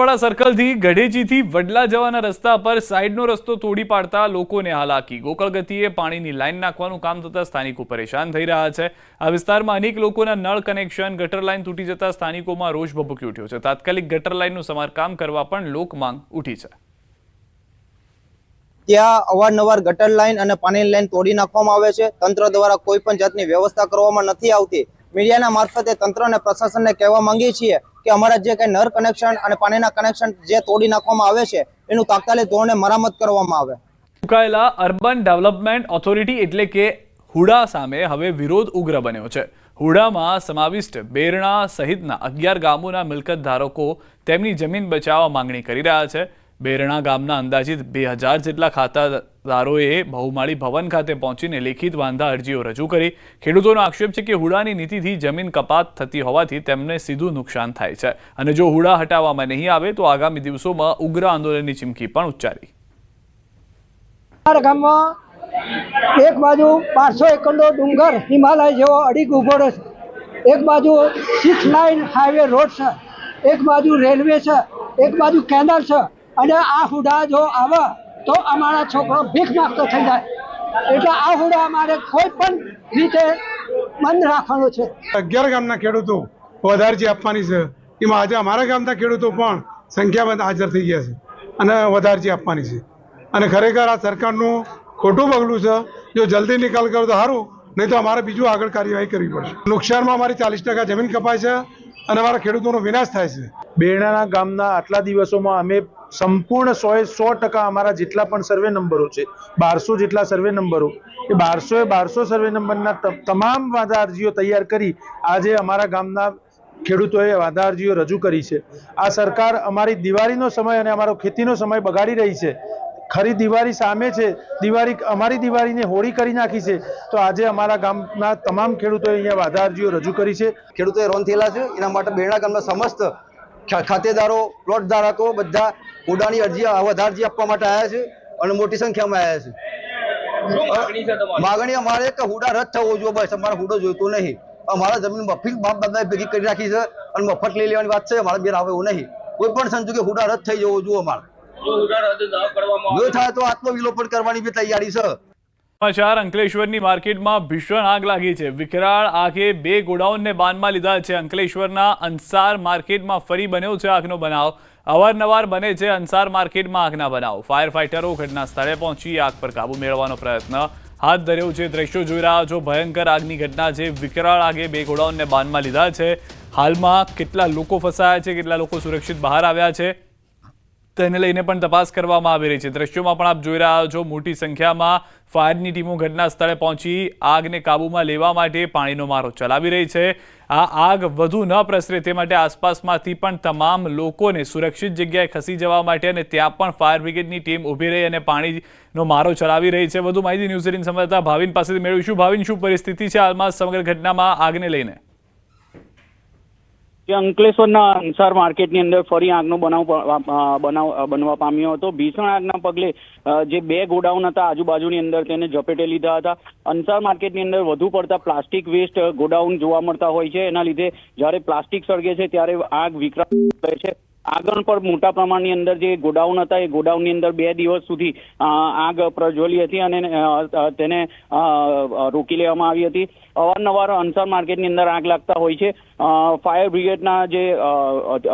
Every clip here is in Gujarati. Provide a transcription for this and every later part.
વાડા સર્કલથી ગઢેજીથી વડલા જવાના રસ્તા પર સાઈડનો રસ્તો તોડી પાડતા લોકોને હાલાકી. ગોકળગતિએ પાણીની લાઈન નાખવાનું કામ થતાં સ્થાનિકો પરેશાન થઈ રહ્યા છે. આ વિસ્તારમાં અનેક લોકોના નળ કનેક્શન, ગટર લાઈન તૂટી જતા સ્થાનિકોમાં રોષ ભભૂકી ઉઠ્યો છે. તાત્કાલિક ગટર લાઈનનું સમારકામ કરવા પણ લોક માંગ ઉઠી છે. ત્યાં અવારનવાર ગટર લાઈન અને પાણીની લાઈન તોડી નાખવામાં આવે છે. તંત્ર દ્વારા કોઈ પણ જાતની વ્યવસ્થા કરવામાં નથી આવતી. મીડિયાના મારફતે તંત્ર અને પ્રશાસનને કહેવા માંગીએ છીએ કે અમારા જે કંઈ નર કનેક્શન અને પાણીના કનેક્શન જે તોડી નાખવામાં આવે છે, એનું તાત્કાલિક ધોરણે મરામત કરવામાં આવે. ચૂકાયેલા અર્બન ડેવલપમેન્ટ ઓથોરિટી એટલે કે હુડા સામે હવે વિરોધ ઉગ્ર બન્યો છે. હુડામાં સમાવિષ્ટ બેરણા સહિતના અગિયાર ગામોના મિલકત ધારકો તેમની જમીન બચાવવા માંગણી કરી રહ્યા છે. બેરણા ગામના અંદાજિત બે જેટલા ખાતાદારોએ બહુમાળી ભવન ખાતે પહોંચીને લેખિત વાંધા અરજીઓ રજૂ કરી. ખેડૂતોનો આક્ષેપ છે કે હુડાની નીતિથી જમીન કપાત થતી હોવાથી તેમને સીધું નુકસાન થાય છે. અને જો હુડા હટાવવામાં નહીં આવે, તો આગામી દિવસોમાં ઉગ્ર આંદોલનની ચીમકી પણ ઉચ્ચારી. એક બાજુ બારસો એકરનો ડુંગર હિમાલય જેવો અડીક ઊભો છે. એક બાજુ સિક્સ લાઇન હાઈવે રોડ છે. એક બાજુ રેલવે છે. એક બાજુ કેનાલ છે. અને આ હુડા જો આવે તો અમારા છોકરો ભીખ માગતો થઈ જાય. એટલે આ હુડા અમારે કોઈ પણ રીતે બંધ રાખવાનો છે. અગિયાર ગામના ખેડૂતો વધારજી આપવાની છે. એમાં આજે અમારા ગામના ખેડૂતો પણ સંખ્યાબંધ હાજર થઈ ગયા છે અને વધારજી આપવાની છે. અને ખરેખર આ સરકારનું ખોટું પગલું છે. જો જલ્દી નિકાલ કરો તો સારું નહીં તો અમારે બીજું આગળ કાર્યવાહી કરવી પડશે. નુકસાનમાં અમારી ચાલીસ ટકા જમીન કપાય છે અને અમારા ખેડૂતોનો વિનાશ થાય છે. બેણાના ગામના આટલા દિવસોમાં અમે સંપૂર્ણ સો એ સો ટકા અમારા જેટલા પણ સર્વે નંબરો છે, બારસો જેટલા સર્વે નંબરો, એ બારસો એ બારસો સર્વે નંબરના તમામ વાંધા અરજીઓ તૈયાર કરી આજે અમારા ગામના ખેડૂતોએ વાંધા અરજીઓ રજૂ કરી છે. આ સરકાર અમારી દિવાળીનો સમય અને અમારો ખેતીનો સમય બગાડી રહી છે. ખરી દિવાળી સામે છે, દિવાળી અમારી દિવાળીને હોળી કરી નાખી છે, તો આજે અમારા ગામના તમામ ખેડૂતોએ અહીંયા વાંધા અરજીઓ રજૂ કરી છે. ખેડૂતોએ રોન થયેલા છે, એના માટે બેરણા ગામના સમસ્ત ખાતેદારો પ્લોટ ધારકો બધા ઉડાની અરજી વધારે આપવા માટે આવ્યા છે અને મોટી સંખ્યામાં આવ્યા છે. માગણી અમારે કે હુડા રદ થવો જોઈએ બસ અમારે હુડો જોઈતો નહીં. અમારા જમીન મફીલ બાપ દાદાએ ભેગી કરી રાખી છે અને મફત લઈ લેવાની વાત છે અમારે બેર આવે એવું નહીં. કોઈ પણ સંજોગે હુડા રદ થઈ જવો જોઈએ અમારે. જો થાય તો આત્મવિલોપન કરવાની બી તૈયારી છે. સમાચાર, અંકલેશ્વરની માર્કેટમાં ભીષણ આગ લાગી છે. વિકરાળ આગે બે ગોડાઉનને બાનમાં લીધા છે. અંકલેશ્વરના અંસાર માર્કેટમાં ફરી બન્યો છે આગનો બનાવ. અવારનવાર બને છે અંસાર માર્કેટમાં આગના બનાવ. ફાયર ફાઇટરો ઘટના સ્થળે પહોંચી આગ પર કાબુ મેળવવાનો પ્રયત્ન હાથ ધર્યો છે. દ્રશ્યો જોઈ રહ્યા છો ભયંકર આગની ઘટના છે. વિકરાળ આગે બે ગોડાઉનને બાનમાં લીધા છે. હાલમાં કેટલા લોકો ફસાયા છે, કેટલા લોકો સુરક્ષિત બહાર આવ્યા છે. તેને લઈને પણ તપાસ કરવામાં આવી રહી છે. દ્રશ્યોમાં પણ આપ જોઈ રહ્યા છો, મોટી સંખ્યામાં ફાયરની ટીમો ઘટના સ્થળે પહોંચી આગને કાબૂમાં લેવા માટે પાણીનો મારો ચલાવી રહી છે. આ આગ વધુ ન પ્રસરે તે માટે આસપાસમાંથી પણ તમામ લોકોને સુરક્ષિત જગ્યાએ ખસી જવા માટે અને ત્યાં પણ ફાયર બ્રિગેડની ટીમ ઊભી રહી અને પાણીનો મારો ચલાવી રહી છે. વધુ માહિતી ન્યૂઝ એટીન સંવાદદાતા ભાવિન પાસેથી મેળવીશું. ભાવિન, શું પરિસ્થિતિ છે હાલમાં સમગ્ર ઘટનામાં આગને લઈને? કે અંકલેશ્વરના અંસાર માર્કેટની અંદર ફરી આગનો બનાવ બનાવ બનવા પામ્યો હતો. ભીષણ આગના પગલે જે બે ગોડાઉન હતા આજુબાજુની અંદર તેને ઝપેટે લીધા હતા. અંસાર માર્કેટની અંદર વધુ પડતા પ્લાસ્ટિક વેસ્ટ ગોડાઉન જોવા મળતા હોય છે. એના લીધે જ્યારે પ્લાસ્ટિક સળગે છે, ત્યારે આગ વિકરાળ છે. આગળ પર મોટા પ્રમાણની અંદર જે ગોડાઉન હતા, એ ગોડાઉનની અંદર બે દિવસ સુધી આગ પ્રજ્વલી હતી અને તેને રોકી લેવામાં આવી હતી. અવારનવાર અંસાર માર્કેટની અંદર આગ લાગતા હોય છે. ફાયર બ્રિગેડના જે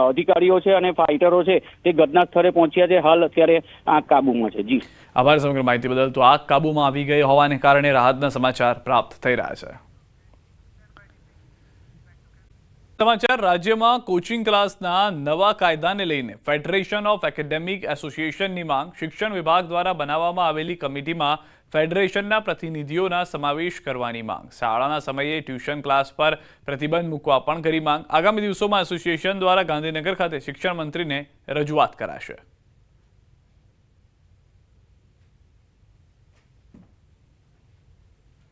અધિકારીઓ છે અને ફાઇટરો છે, તે ઘટના સ્થળે પહોંચ્યા છે. હાલ અત્યારે આગ કાબુમાં છે. જી. આભાર સમગ્ર માહિતી બદલ. તો આગ કાબૂમાં આવી ગઈ હોવાને કારણે રાહતના સમાચાર પ્રાપ્ત થઈ રહ્યા છે. સમાચાર, રાજ્યમાં કોચિંગ ક્લાસના નવા કાયદાને લઈને ફેડરેશન ઓફ એકેડેમિક એસોસિએશનની માંગ શિક્ષણ વિભાગ દ્વારા બનાવવામાં આવેલી કમિટીમાં ફેડરેશનના પ્રતિનિધિઓના સમાવેશ કરવાની માંગ. શાળાના સમયે ટ્યુશન ક્લાસ પર પ્રતિબંધ મૂકવા પણ કરી માંગ. આગામી દિવસોમાં એસોસિએશન દ્વારા ગાંધીનગર ખાતે શિક્ષણ મંત્રીને રજૂઆત કરાશે.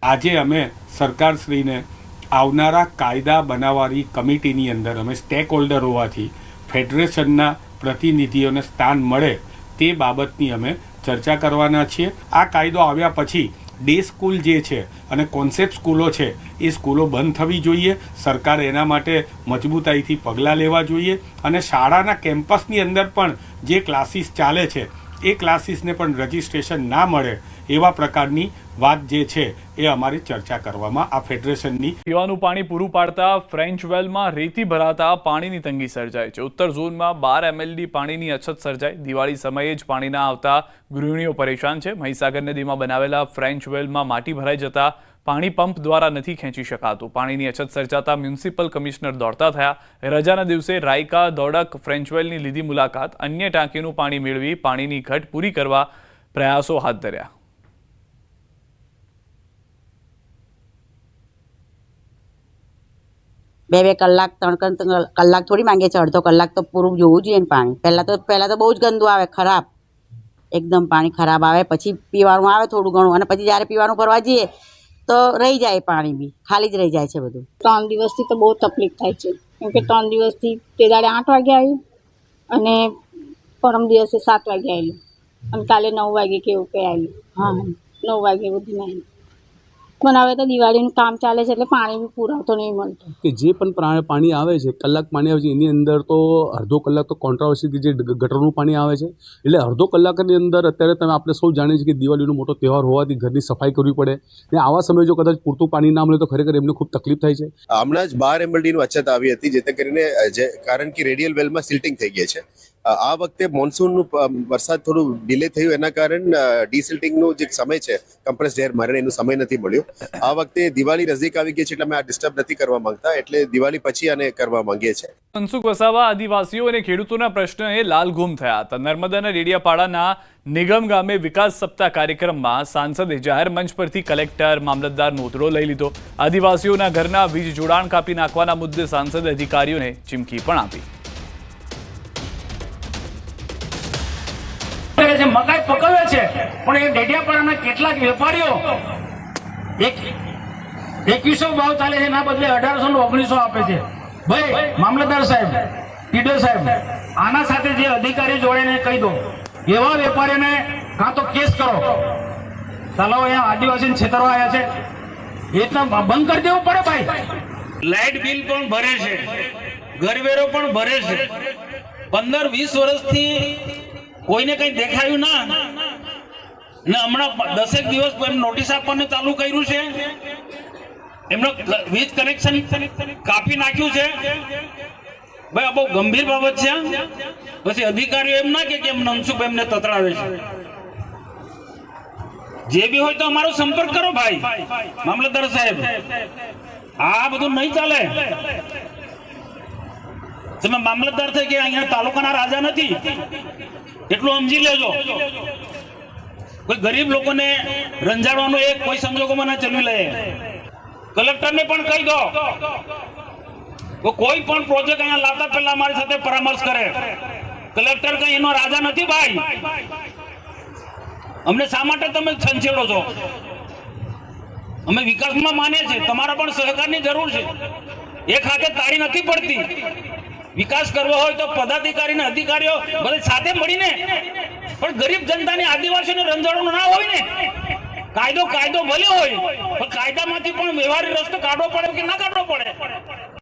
આજે અમે સરકારશ્રીને આવનારા કાયદા બનાવવાની કમિટીની અંદર અમે સ્ટેક હોલ્ડર હોવાથી ફેડરેશનના પ્રતિનિધિઓને સ્થાન મળે તે બાબતની અમે ચર્ચા કરવાના છીએ. આ કાયદો આવ્યા પછી ડે સ્કૂલ જે છે અને કોન્સેપ્ટ સ્કૂલો છે, એ સ્કૂલો બંધ થવી જોઈએ. સરકાર એના માટે મજબૂતાઈથી પગલાં લેવા જોઈએ અને શાળાના કેમ્પસની અંદર પણ જે ક્લાસીસ ચાલે છે, એ ક્લાસીસને પણ રજિસ્ટ્રેશન ના મળે એવા પ્રકારની વાત જે છે એ અમારી ચર્ચા કરવામાં આ ફેડરેશનની પીવાનું પાણી પૂરું પાડતા ફ્રેન્ચ વેલમાં રેતી ભરાતા પાણીની તંગી સર્જાય છે. ઉત્તર ઝોનમાં બાર એમએલડી પાણીની અછત સર્જાય દિવાળી સમયે જ પાણીના આવતા ગૃહિણીઓ પરેશાન છે. મહીસાગર નદીમાં બનાવેલા ફ્રેન્ચ વેલમાં માટી ભરાઈ જતા પાણી પંપ દ્વારા નથી ખેંચી શકાતું. પાણીની અછત સર્જાતા મ્યુનિસિપલ કમિશનર દોડતા થયા. રજાના દિવસે રાયકા, દોડક ફ્રેન્ચવેલની લીધી મુલાકાત. અન્ય ટાંકીનું પાણી મેળવી પાણીની ઘટ પૂરી કરવા પ્રયાસો હાથ ધર્યા. બે બે કલાક ત્રણ ત્રણ કલાક થોડી માંગે છે અડધો કલાક તો પૂરું જોવું જોઈએ ને પાણી. પહેલાં તો પહેલાં તો બહુ જ ગંદુ આવે ખરાબ. એકદમ પાણી ખરાબ આવે પછી પીવાનું આવે થોડું ઘણું અને પછી જ્યારે પીવાનું ભરવા જઈએ તો રહી જાય પાણી બી ખાલી જ રહી જાય છે બધું. ત્રણ દિવસથી તો બહુ તકલીફ થાય છે કેમ કે ત્રણ દિવસથી તે દાડે આઠ વાગે આવ્યું અને પરમ દિવસે સાત વાગે આવેલું અને કાલે નવ વાગે કે એવું કંઈ આવેલું હા. નવ વાગે બધું નહીં પણ હવે તો દિવાળીનું કામ ચાલે છે એટલે પાણી બી પુરાવતો નહીં મળતો. કે જે પણ પાણી આવે છે કલાક પાણી આવે છે એની અંદર તો અડધો કલાક તો કોન્ટ્રાવર્સી જે ગટરનું પાણી આવે છે. એટલે અડધો કલાકની અંદર અત્યારે તમે આપણે સૌ જાણીએ છીએ કે દિવાળીનો મોટો તહેવાર હોવાથી ઘરની સફાઈ કરવી પડે. ને આવા સમયે જો કદાચ પૂરતું પાણી ના મળે તો ખરેખર એમને ખૂબ તકલીફ થાય છે. હમણાં જ બાર એમએલડી નું અછત આવી હતી જેથી કરીને જે કારણ કે રેડિયલ વેલમાં સિલ્ટિંગ થઈ ગઈ છે. આ વખતે મોન્સૂનનું વરસાદ થોડું ડિલે થયું એના કારણે ડિસિલ્ટિંગનું જે સમય છે કમ્પ્રેસ એર મારે એનો સમય નથી મળ્યો. આ વખતે દિવાળી નજીક આવી ગઈ છે એટલે અમે આ ડિસ્ટર્બ નથી કરવા માંગતા, એટલે દિવાળી પછી આને કરવા માંગીએ છીએ. મનસુખ વસાવા, આદિવાસીઓ અને ખેડૂતોના એ લાલઘૂમ થયા હતા. નર્મદાના રેડિયાપાડાના નિગમ ગામે વિકાસ સપ્તાહ કાર્યક્રમમાં સાંસદે જાહેર મંચ પરથી કલેક્ટર, મામલતદાર નોતરો લઈ લીધો. આદિવાસીઓના ઘરના વીજ જોડાણ કાપી નાખવાના મુદ્દે સાંસદ અધિકારીઓને ચીમકી પણ આપી. પકવે છે. પણ એ ડેડિયાપાડાના કેટલાક વેપારીઓ એક એકવીસો ભાવ ચાલે છે, એના બદલે અઢારસો ને ઓગણીસો આપે છે. ભાઈ, મામલતદાર સાહેબ, ટીડર સાહેબ, આના સાથે જે અધિકારી જોડે કહી દો એવા વેપારીઓને કાં તો કેસ કરો. ચાલો, અહીંયા આદિવાસી છેતરવા આવ્યા છે. એ તો બંધ કરી દેવું પડે ભાઈ. લાઇટ બિલ પણ ભરે છે. ઘરવેરો પણ ભરે છે. પંદર વીસ વર્ષથી કોઈને કઈ દેખાયું ના? ને હમણાં દસેક દિવસ એમ નોટિસ આપવાનું ચાલુ કર્યું છે. એમનો વીજ કનેક્શન કાપી નાખ્યું છે. ભાઈ, આ બહુ ગંભીર બાબત છે પછી અધિકારીઓ એમ ના કે કેમ નમસુખ એમને તતરાવે છે. જે બી હોય તો અમારો સંપર્ક કરો ભાઈ. મામલતદાર સાહેબ, આ બધું નહીં ચાલે. તમે મામલતદાર થઈ કે અહીંયા તાલુકાના રાજા નથી? એટલું સમજી લેજો. કોઈ ગરીબ લોકોને રંજાડવાનું એક કોઈ સંજોગોમાં ના ચલવી લે. કલેક્ટરને પણ કહી દો કોઈ પણ પ્રોજેક્ટ અહીંયા લાવતા પહેલા અમારી સાથે પરામર્શ કરે. કલેક્ટર કઈ એનો રાજા નથી ભાઈ? અમને શા માટે તમે છંછેડો છો? અમે વિકાસમાં માનીએ છીએ, તમારા પણ સહકારની જરૂર છે. એક હાથે તાળી નથી પડતી. વિકાસ કરવો હોય તો પદાધિકારી અધિકારીઓ બધે સાથે મળીને, પણ ગરીબ જનતાને આદિવાસીઓને રંજાડવાનું ના હોય ને. કાયદો કાયદો ભલે હોય, પણ કાયદામાંથી પણ વ્યવહારિક રસ્તો કાઢવો પડે કે ના કાઢવો પડે?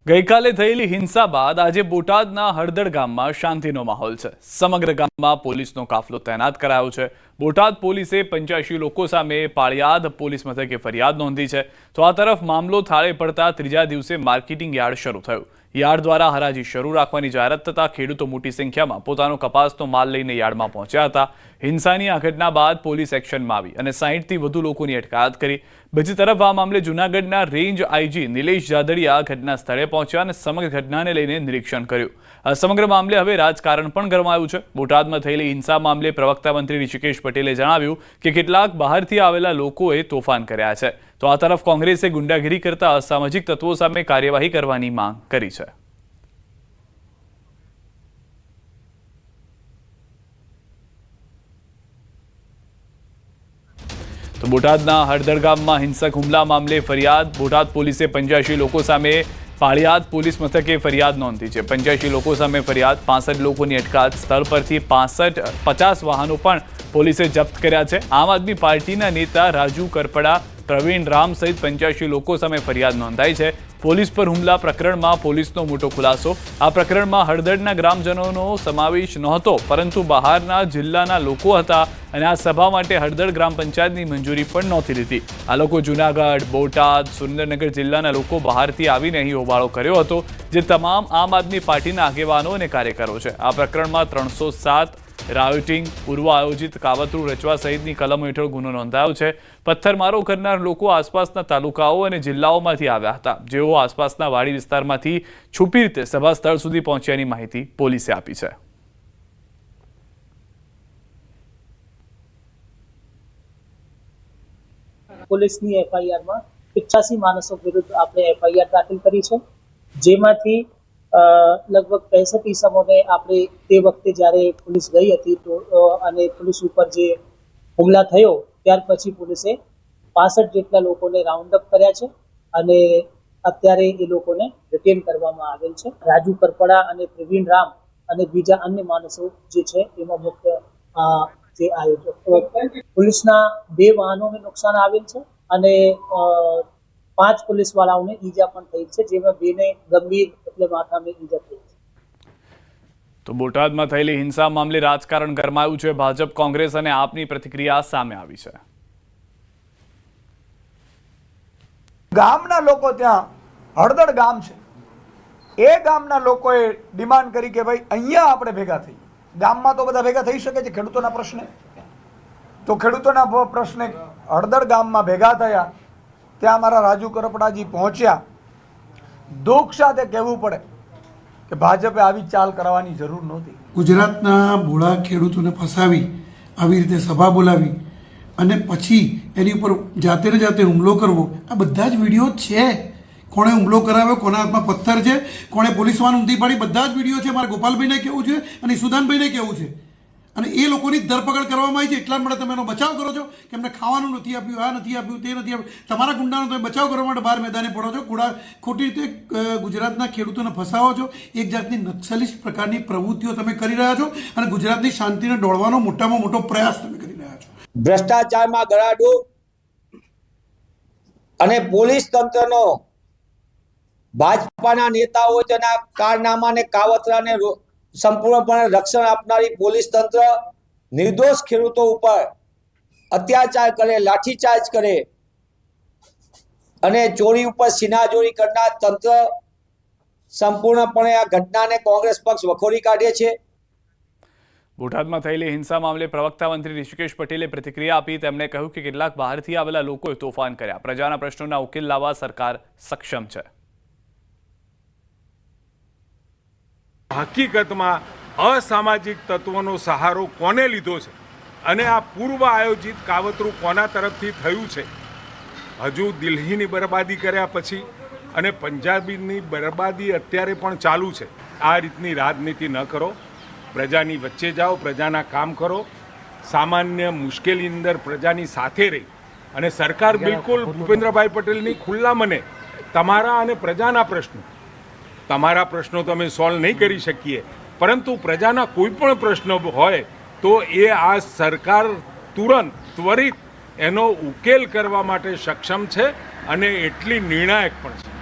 ગઈકાલે થયેલી હિંસા બાદ આજે બોટાદના હળદળ ગામમાં શાંતિનો માહોલ છે. સમગ્ર ગામમાં પોલીસનો કાફલો તૈનાત કરાયો છે. બોટાદ પોલીસે પંચ્યાસી લોકો સામે પાળિયાદ પોલીસ મથકે ફરિયાદ નોંધી છે. તો આ તરફ મામલો થાળે પડતા ત્રીજા દિવસે માર્કેટિંગ યાર્ડ શરૂ થયું. યાર્ડ દ્વારા હરાજી શરૂ રાખવાની જાહેરાત થતાં ખેડૂતો મોટી સંખ્યામાં પોતાનો કપાસનો માલ લઈને યાર્ડમાં પહોંચ્યા હતા. હિંસાની આ ઘટના બાદ પોલીસ એક્શનમાં આવી અને સાહીઠથી વધુ લોકોની અટકાયત કરી. બીજી તરફ આ મામલે જૂનાગઢના રેન્જ આઈજી નિલેશ જાદડિયા ઘટના સ્થળે પહોંચ્યા અને સમગ્ર ઘટનાને લઈને નિરીક્ષણ કર્યું. સમગ્ર મામલે હવે રાજકારણ પણ ગરમાયું છે. બોટાદમાં થયેલી હિંસા મામલે પ્રવક્તા મંત્રી ઋષિકેશ પટેલે જણાવ્યું કે કેટલાક બહારથી આવેલા લોકોએ તોફાન કર્યા છે. તો આ તરફ કોંગ્રેસે ગુંડાગીરી કરતા અસામાજિક તત્વો સામે કાર્યવાહી કરવાની માંગ કરી છે. તો બોટાદના હળદર ગામમાં હિંસક હુમલા મામલે ફરિયાદ. બોટાદ પોલીસે પંચ્યાસી લોકો સામે પાળિયાદ પોલીસ મથકે ફરિયાદ નોંધી છે. પંચ્યાસી લોકો સામે ફરિયાદ, પાસઠ લોકોની અટકાયત. સ્થળ પરથી પાસઠ, પચાસ વાહનો પણ પોલીસે જપ્ત કર્યા છે. આમ આદમી પાર્ટીના નેતા રાજુ કરપડા પ્રવીણ રામ સહિત પંચ્યાસી લોકો સામે ફરિયાદ નોંધાઈ છે. પોલીસ પર હુમલા પ્રકરણમાં પોલીસનો મોટો ખુલાસો. આ પ્રકરણમાં હળદરના ગ્રામજનોનો સમાવેશ નહોતો, પરંતુ બહારના જિલ્લાના લોકો હતા અને આ સભા માટે હળદર ગ્રામ પંચાયતની મંજૂરી પણ નહોતી લીધી. આ લોકો જુનાગઢ, બોટાદ, સુરેન્દ્રનગર જિલ્લાના લોકો બહારથી આવીને અહીં હોબાળો કર્યો હતો, જે તમામ આમ આદમી પાર્ટીના આગેવાનો અને કાર્યકરો છે. આ પ્રકરણમાં ત્રણસો સાત રાયોટિંગ પૂર્વ આયોજિત કાવતરું રચવા સહિતની કલમો હેઠળ ગુનો નોંધાયો છે. પથ્થરમારો કરનાર લોકો આસપાસના તાલુકાઓ અને જિલ્લાઓમાંથી આવ્યા હતા. જેઓ આસપાસના વાડી વિસ્તારમાંથી છુપી રીતે સભા સુધી પહોંચ્યાની માહિતી પોલીસે આપી છે. પોલીસની એફઆઈઆરમાં પિચ્ચાસી માણસો વિરુદ્ધ આપણે એફઆઈઆર દાખલ કરી છે. જેમાંથી લગભગ ત્રેસઠ ઈસમોને આપણે તે વખતે જ્યારે પોલીસ ગઈ હતી તો અને પોલીસ ઉપર જે હુમલા થયો, ત્યાર પછી પોલીસે પાસઠ જેટલા લોકોને રાઉન્ડ અપ કર્યા છે અને અત્યારે એ લોકોને રિટેન કરવામાં આવેલ છે. રાજુ કરપડા અને પ્રવીણ રામ અને બીજા અન્ય માણસો જે છે, એમાં મુખ્ય જે આયોજક પોલીસના બે વાહનોને નુકસાન આવેલ છે અને પાંચ પોલીસ વાળાઓને ઈજા પણ થઈ છે જેમાં બેને ગંભીર એટલે માથામાં ઈજા થઈ છે. તો બોટાદમાં થયેલી હિંસા મામલે રાજકારણ ગરમાયું છે. ભાજપ કોંગ્રેસ અને આપની પ્રતિક્રિયા સામે આવી છે. ગામના લોકો ત્યાં હળદળ ગામ છે. એ ગામના લોકોએ ડિમાન્ડ કરી કે ભાઈ અહીંયા આપણે ભેગા થઈ ગામમાં તો બધા ભેગા થઈ શકે છે ખેડૂતોના પ્રશ્ને. તો ખેડૂતોના પ્રશ્ને હળદળ ગામમાં ભેગા થયા. ત્યાં મારા રાજુ કરપડાજી પહોંચ્યા. દુઃખ સાથે કહેવું પડે કે ભાજપે આવી ચાલ કરવાની જરૂર નહોતી. ગુજરાતના ભોળા ખેડૂતોને ફસાવી, આવી રીતે સભા બોલાવી અને પછી એની ઉપર જાતે ને જાતે હુમલો કરવો, આ બધા જ વીડિયો છે. કોણે હુમલો કરાવ્યો, કોના હાથમાં પથ્થર છે, કોણે પોલીસ વાન ઊંધી પાડી, બધા જ વીડિયો છે. મારે ગોપાલભાઈને કેવું છે અને સુદાનભાઈને કેવું છે. અને એ લોકોની ધરપકડ કરવામાં આવી છે, એટલા માટે તમે એનો બચાવ કરો છો, કે એમને ખાવાનું નથી આપ્યું, આ નથી આપ્યું, તે નથી આપ્યું. તમારા ગુંડાનો તમે બચાવ કરવા માટે બહાર મેદાને પડો છો. કુડા ખોટી રીતે ગુજરાતના ખેડૂતોને ફસાવો છો. એક જાતની નક્સલિસ્ટ પ્રકારની પ્રવૃત્તિઓ તમે કરી રહ્યા છો અને ગુજરાતની શાંતિને ડોળવાનો મોટામાં મોટો પ્રયાસ તમે કરી રહ્યા છો. ભ્રષ્ટાચારમાં ગળાડો અને પોલીસ તંત્રનો ભાજપાના નેતાઓ તેના કારનામાને કાવતરાને સંપૂર્ણપણે રક્ષણ આપનારી પોલીસ તંત્ર નિર્દોષ ખેડૂતો ઉપર અત્યાચાર કરે, લાઠીચાર્જ કરે અને ચોરી ઉપર સિનાજોરી કરનાર તંત્ર સંપૂર્ણપણે આ ઘટનાને કોંગ્રેસ પક્ષ વખોડી કાઢે છે. બોટાદમાં થયેલી હિંસા મામલે પ્રવક્તા મંત્રી ઋષિકેશ પટેલે પ્રતિક્રિયા આપી, તેમણે કહ્યું કે કેટલાક બહારથી આવેલા લોકોએ તોફાન કર્યા. પ્રજાના પ્રશ્નોના ઉકેલ લાવવા સરકાર સક્ષમ છે. હકીકતમાં અસામાજિક તત્વોનો સહારો કોને લીધો છે? અને આ પૂર્વ આયોજિત કાવતરું કોના તરફથી થયું છે? હજુ દિલ્હીની બરબાદી કર્યા પછી અને પંજાબીની બરબાદી અત્યારે પણ ચાલુ છે. આ રીતની રાજનીતિ ન કરો. પ્રજાની વચ્ચે જાઓ પ્રજાના કામ કરો. સામાન્ય મુશ્કેલી અંદર પ્રજાની સાથે રહી. અને સરકાર બિલકુલ ભૂપેન્દ્રભાઈ પટેલની ખુલ્લા મને તમારા અને પ્રજાના પ્રશ્નો તમારા પ્રશ્નો તો અમે સોલ્વ નહીં કરી શકીએ. પરંતુ પ્રજાના કોઈ પણ પ્રશ્ન હોય, તો એ આ સરકાર તુરંત, ત્વરિત એનો ઉકેલ કરવા માટે સક્ષમ છે અને એટલી નિર્ણાયક પણ છે.